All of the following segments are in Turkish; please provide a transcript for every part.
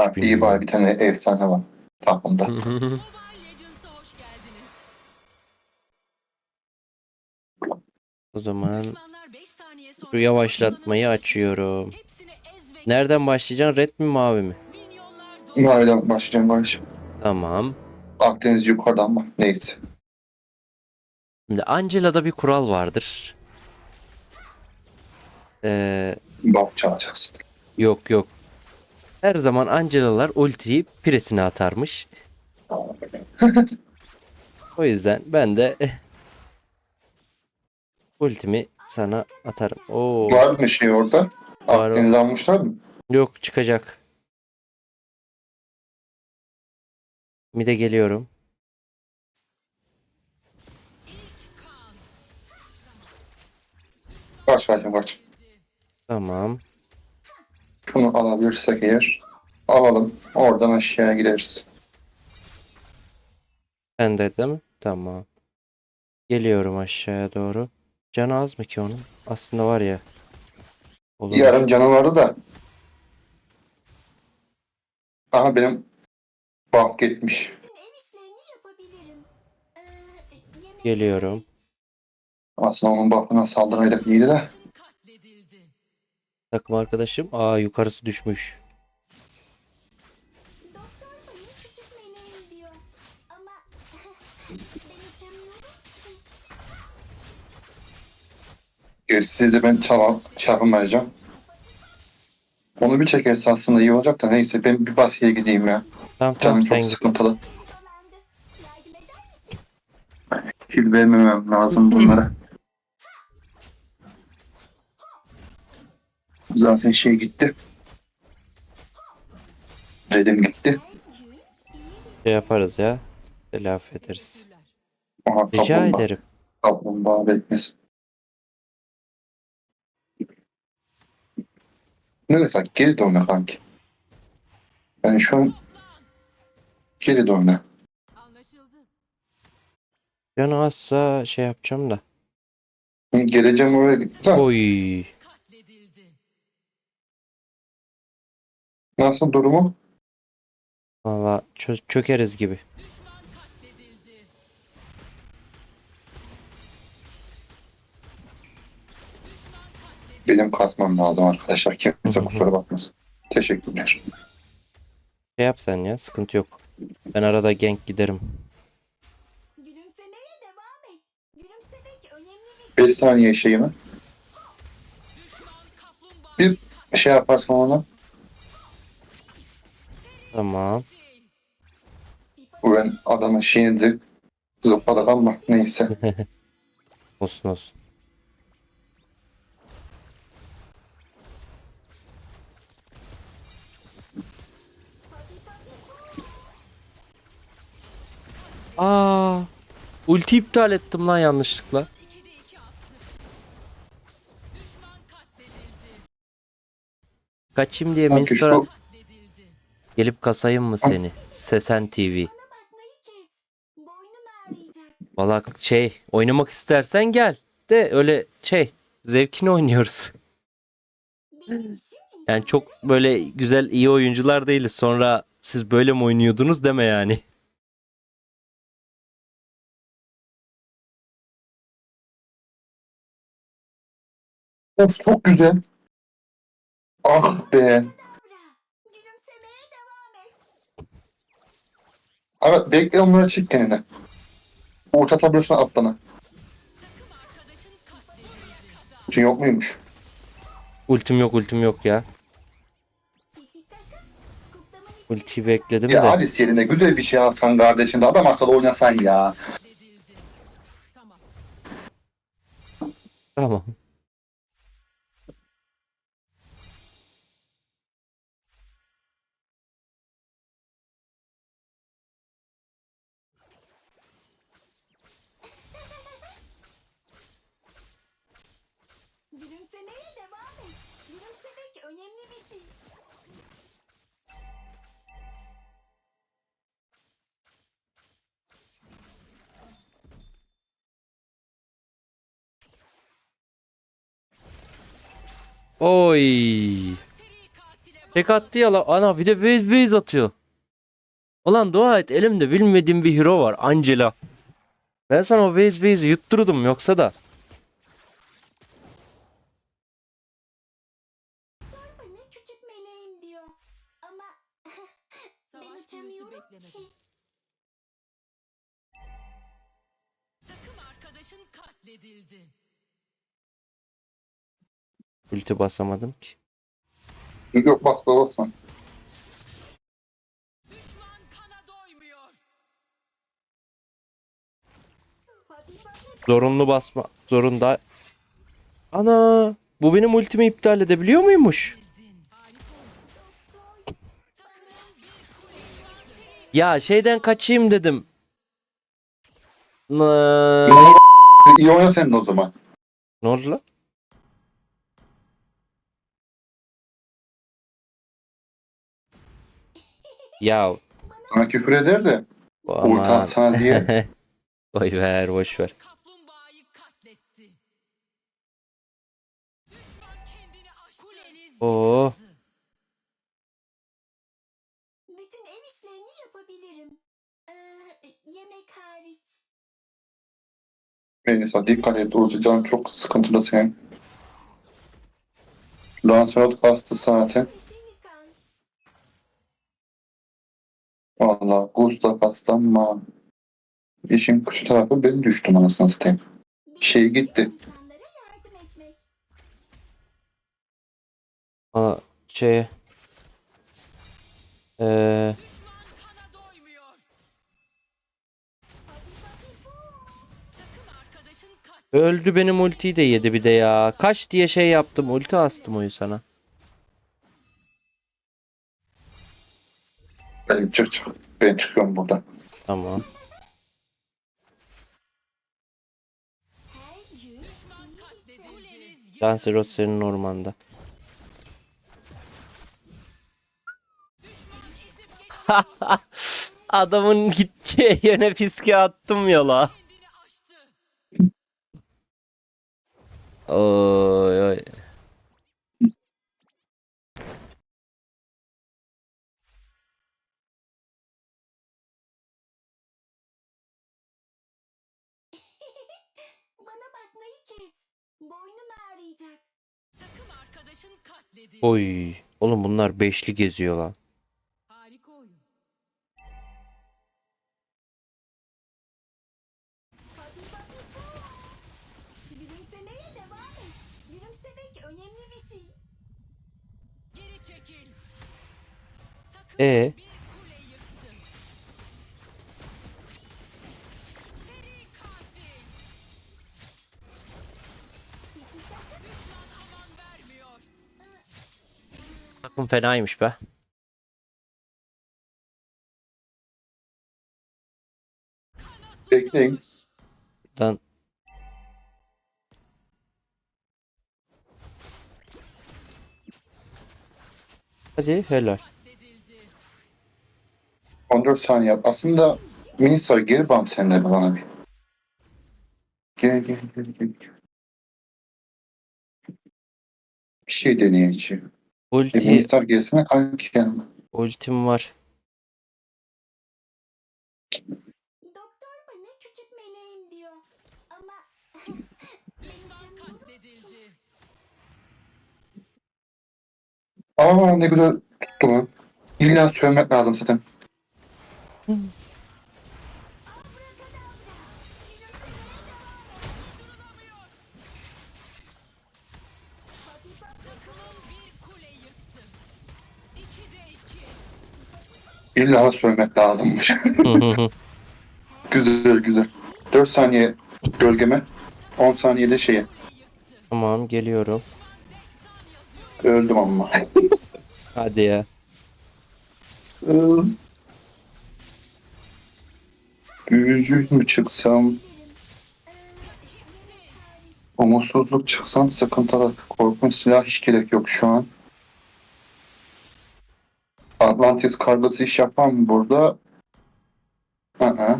Ha, iyi bari bir tane efsane var takımda. O zaman Düşmanlar 5 saniye sonra şu yavaşlatmayı açıyorum. Nereden başlayacaksın? Red mi mavi mi? Maviden başlayacağım baş. Tamam. Akdeniz yukarıdan mı? Neyse. Şimdi Angela'da bir kural vardır. Ee, Bak çalacaksın. yok yok. Her zaman Angela'lar ultiyi piresine atarmış. O yüzden ben de ultimi sana atarım. Oo, Var mı şey orada? Var, Akdeniz almışlar mı? yok çıkacak. Mide geliyorum. Kaç kaç kaç. Tamam. Şunu alabilirsek eğer. Alalım. Oradan aşağıya gideriz. Ben de değil mi? Tamam. Geliyorum aşağıya doğru. Canı az mı ki onun? Aslında var ya. Olur. Yarım canavarı da. Aha benim bak gitmiş. Geliyorum. Aslında onun buff'ına saldıraydık iyiydi de. Takım arkadaşım. Aa yukarısı düşmüş. Gerisi de ben çalam, çarpmayacağım. Onu bir çekerse aslında iyi olacak da neyse ben bir basiye gideyim ya. Tamam Canım tamam çok git. sıkıntılı. Kill vermemem lazım bunlara. Zaten şey gitti. Dedim gitti. Şey yaparız ya. Telafi ederiz. Aha, Rica kaplumbağa. ederim. Kaplumbağa beklesin. Neresi? Geri de oyna kanki. Yani şu an geri de oyna. Canı azsa şey yapacağım da. Geleceğim oraya gitti. Oy. Nasıl durumu? Valla çö- çökeriz gibi. Benim kasmam lazım arkadaşlar. Kimse kusura bakmasın. Teşekkürler. Şey yap sen ya. Sıkıntı yok. Ben arada gank giderim. Gülümsemeye devam et. Gülümsemek önemli bir 5 saniye şeyimi. Bir şey yaparsan ona. Tamam. Ben adamın şeyini de zıpladık ama neyse. Olsun olsun. Aa, ulti iptal ettim lan yanlışlıkla. 2'de 2 attı. Düşman katledildi. Kaçayım diye Minster'a. Gelip kasayım mı seni? Sesen TV. Valla şey oynamak istersen gel. De öyle şey zevkini oynuyoruz. Yani çok böyle güzel iyi oyuncular değiliz. Sonra siz böyle mi oynuyordunuz deme yani. of çok güzel. Ah be. Davra. Gülümsemeye devam et. Evet bekle onları çık kendine. Orta tablosuna at bana. Bütün yok muymuş? Ultim yok ultim yok ya. Ultiyi bekledim Ya de. Alice yerine güzel bir şey alsan kardeşim de adam akıllı oynasan ya. Tamam. Oy. Tek attı ya la. Ana bir de base base atıyor. Ulan dua et elimde bilmediğim bir hero var. Angela. Ben sana o base base'i yutturdum yoksa da. Bana Ulti basamadım ki. Yok bas bas papi Zorunlu basma. Zorunda. Ana. Bu benim ultimi iptal edebiliyor muymuş? Ya şeyden kaçayım dedim. Ne, İyi oyna sen de o zaman. ne oldu lan? Ya Sana küfür eder de. aman. Urkan sana diye. Boy ver boş ver. Kaplumbağayı katletti. Düşman kendini aştı. Kuleniz Oo. bütün ev işlerini yapabilirim. Ee, yemek hariç. Neyse dikkat et. Orada can çok sıkıntılı senin. Lancelot bastı zaten. Valla Gustav bastı ama işin kötü tarafı ben düştüm anasını satayım. Şey gitti. Şey. Takım arkadaşın katledildi. öldü benim ultiyi de yedi bir de ya. Kaç diye şey yaptım. Ulti astım oyu sana. Çık çık. Ben çıkıyorum buradan. Tamam. Lancelot senin ormanda. Adamın gideceği yöne fiske attım aştı. Oy oy. Oy. Oğlum bunlar beşli geziyor lan. Harika oyun. Takım fenaymış be. Bekleyin. Buradan Hadi helal. Katledildi. 14 saniye. Aslında Minisar geri bam sen de bana bir. Gel gel gel gel. Bir şey deneyeceğim. Ulti, Minisar gelsene kanki ultim var. Doktor bana küçük meleğim diyor. Ama Düşman katledildi. Aa ne güzel tuttu lan. İlla sövmek lazım zaten. İlla sövmek lazımmış. güzel güzel. 4 saniye gölgeme. 10 saniyede şeye. Tamam geliyorum. Öldüm ama. Hadi ya. Büyücü mü çıksam? Umutsuzluk çıksam sıkıntılı. Korkunç silah hiç gerek yok şu an. Atlantis kargısı iş yapar mı burada? Aa.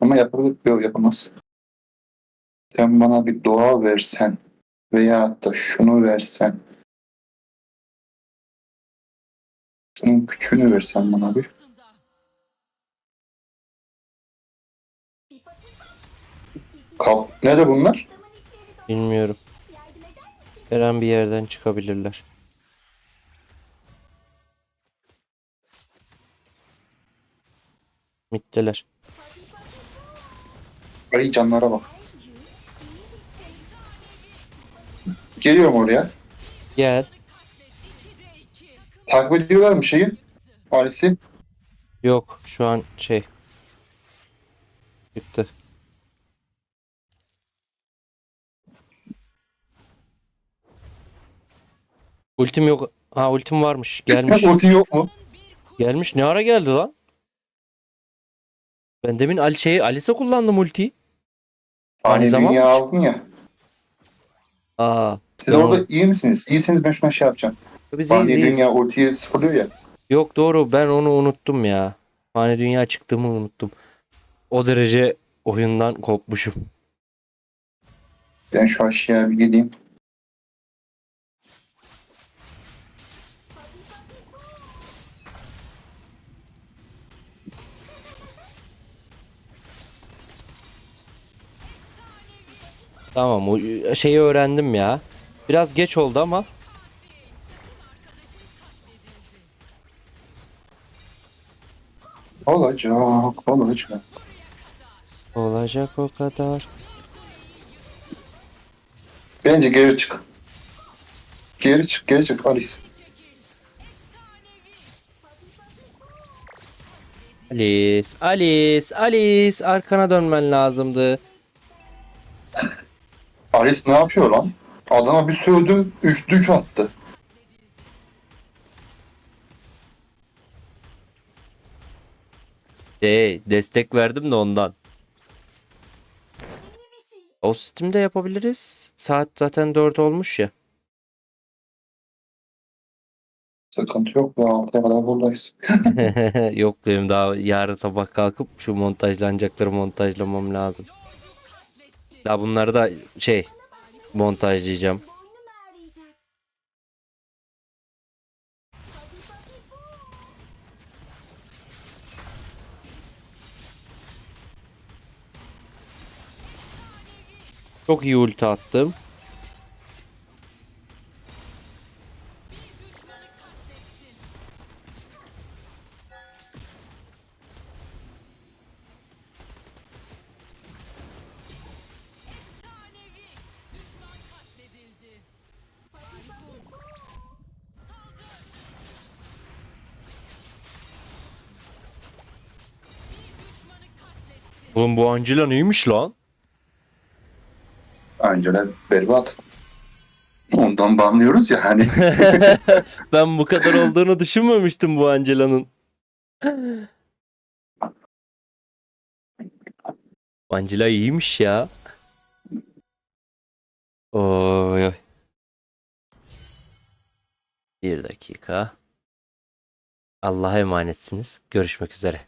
Ama yapabilir. Yok yapamaz. Sen bana bir dua versen veya da şunu versen Şunun küçüğünü versen bana bir. Kap. Nerede bunlar? Bilmiyorum. an bir yerden çıkabilirler. Mitteler. Ay canlara bak. Geliyorum oraya. Gel. Takip ediyorlar mı şeyi? Paris'i. Yok şu an şey. Çıktı. Ultim yok. Ha ultim varmış. Gelmiş. Ulti yok mu? Gelmiş. Ne ara geldi lan? Ben demin Ali şeyi Alice kullandım ultiyi. Hani zaman dünya aldın ya. Aa. Siz Tamam. orada iyi misiniz? İyiseniz ben şuna şey yapacağım. Biz Fani iyiyiz, iyiyiz. dünya ultiyi sıfırlıyor ya. Yok doğru ben onu unuttum ya. Fani dünya çıktığımı unuttum. O derece oyundan kopmuşum. Ben şu aşağıya bir gideyim. Tamam o şeyi öğrendim ya. Biraz geç oldu ama Olacak, olacak. olacak o kadar. Bence geri çık. Geri çık, geri çık Alice. Alice, Alice, Alice arkana dönmen lazımdı. Alice ne yapıyor lan? Adama bir sövdüm, üçlük attı. Şey, destek verdim de ondan. O Steam'de yapabiliriz. Saat zaten 4 olmuş ya. Sıkıntı yok, bu altıya kadar buradayız. Yok benim daha yarın sabah kalkıp şu montajlanacakları montajlamam lazım. Ya bunları da şey montajlayacağım. Çok iyi ulti attım. Oğlum bu Angela neymiş lan? Angela berbat. Ondan banlıyoruz ya hani. Ben bu kadar olduğunu düşünmemiştim bu Angela'nın. Angela iyiymiş ya. Oy. Bir dakika. Allah'a emanetsiniz. Görüşmek üzere.